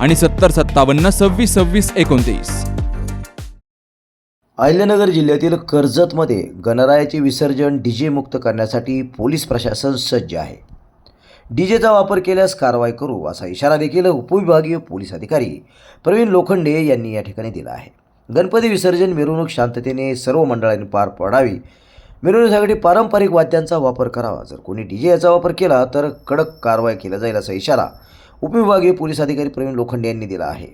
आणि सत्तर सत्तावन्न सव्वीस सव्वीस एकोणतीस. अहिल्यानगर जिल्ह्यातील कर्जतमध्ये गणरायाचे विसर्जन डीजे मुक्त करण्यासाठी पोलीस प्रशासन सज्ज आहे. डीजेचा वापर केल्यास कारवाई करू असा इशारा देखील उपविभागीय पोलीस अधिकारी प्रवीण लोखंडे यांनी या ठिकाणी दिला आहे. गणपती विसर्जन मिरवणूक शांततेने सर्व मंडळांनी पार पाडावी मिरवणुकीसाठी पारंपरिक वाद्यांचा वापर करावा. जर कोणी डीजे याचा वापर केला तर कडक कारवाई केला जाईल असा इशारा उपविभागीय पोलीस अधिकारी प्रवीण लोखंडे यांनी दिला आहे.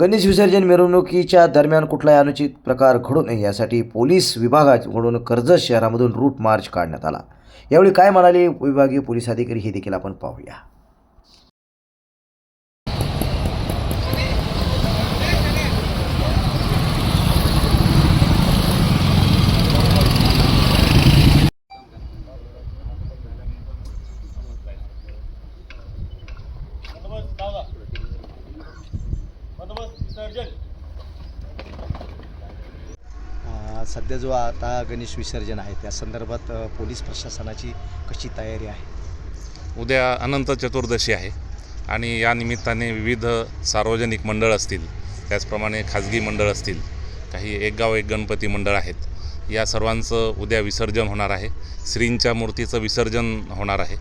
गणेश विसर्जन मिरवणुकीच्या दरम्यान कुठलाही अनुचित प्रकार घडू नये यासाठी पोलीस विभागाकडून कर्जत शहरामधून रूट मार्च काढण्यात आला. यावेळी काय म्हणाले विभागीय पोलीस अधिकारी हे देखील आपण पाहूया. सध्या जो आता गणेश विसर्जन आहे त्या संदर्भात पोलीस प्रशासनाची कशी तयारी आहे? उद्या अनंत चतुर्दशी आहे आणि या निमित्ताने विविध सार्वजनिक मंडळ असतील त्याचप्रमाणे खाजगी मंडळ असतील काही एक गाव एक गणपती मंडळ आहेत या सर्वांचं उद्या विसर्जन होणार आहे. श्रींच्या मूर्तीचं विसर्जन होणार आहे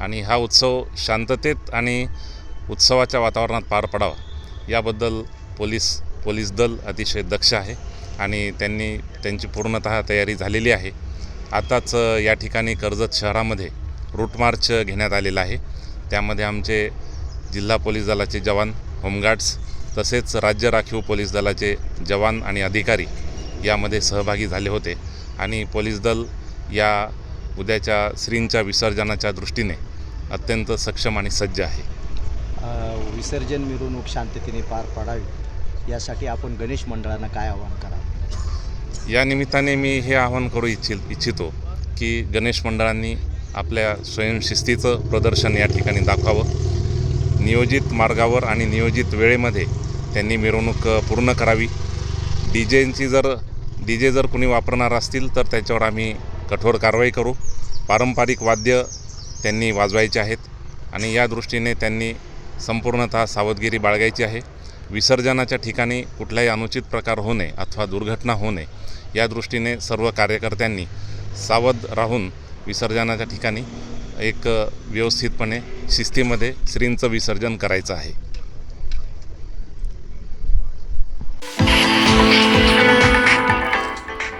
आणि हा उत्सव शांततेत आणि उत्सवाच्या वातावरणात पार पडावा. याबद्दल पोलीस पोलीस दल अतिशय दक्ष आहे. आणि त्यांनी त्यांची पूर्णतः तयारी झालेली आहे. आताच या ठिकाणी कर्जत शहरामध्ये रूट मार्च घेण्यात आलेला आहे. त्यामध्ये आमचे जिल्हा पोलीस दलाचे जवान होमगार्ड्स तसेच राज्य राखीव पोलीस दलाचे जवान आणि अधिकारी यामध्ये सहभागी झाले होते. आणि पोलीस दल या उद्याच्या श्रींच्या विसर्जनाच्या दृष्टीने अत्यंत सक्षम आणि सज्ज आहे. विसर्जन मिरवणूक शांततेने पार पाडावी यासाठी आपण गणेश मंडळांना काय आवाहन करावं? या निमित्ताने मी हे आवाहन करू इच्छि इच्छितो की गणेश मंडळांनी आपल्या स्वयंशिस्तीचं प्रदर्शन या ठिकाणी दाखवावं. नियोजित मार्गावर आणि नियोजित वेळेमध्ये त्यांनी मिरवणूक पूर्ण करावी. डी जेंची जर डी जे जर कुणी वापरणार असतील तर त्याच्यावर आम्ही कठोर कारवाई करू. पारंपरिक वाद्य त्यांनी वाजवायचे आहेत आणि या दृष्टीने त्यांनी संपूर्णतः सावधगिरी बाळगायची आहे. विसर्जनाच्या ठिकाणी कुठलाही अनुचित प्रकार होणे अथवा दुर्घटना होणे या दृष्टीने सर्व कार्यकर्त्यांनी सावध राहून विसर्जनाच्या ठिकाणी एक व्यवस्थितपणे शिस्तीमध्ये श्रींचं विसर्जन करायचं आहे.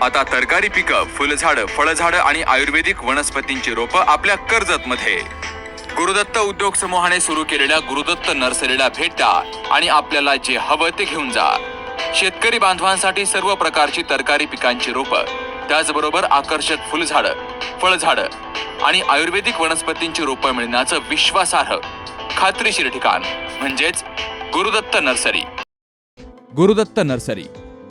आता तरकारी पिकं फुलझाडं फळझाडं आणि आयुर्वेदिक वनस्पतींची रोपं आपल्या कर्जतमध्ये. गुरुदत्त उद्योग समूहाने सुरू केलेल्या गुरुदत्त नर्सरीला भेट द्या आणि आपल्याला जे हवं ते घेऊन जा. शेतकरी बांधवांसाठी सर्व प्रकारची तरकारी पिकांची रोपं त्याचबरोबर आकर्षक फुलझाडं फळझाडं आणि आयुर्वेदिक वनस्पतींची रोपं मिळण्याचं विश्वासार्ह खात्रीशीर ठिकाण म्हणजेच गुरुदत्त नर्सरी. गुरुदत्त नर्सरी.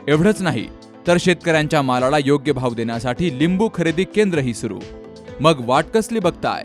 एवढंच नाही तर शेतकऱ्यांच्या मालाला योग्य भाव देण्यासाठी लिंबू खरेदी केंद्रही सुरू. मग वाट कसली बघताय?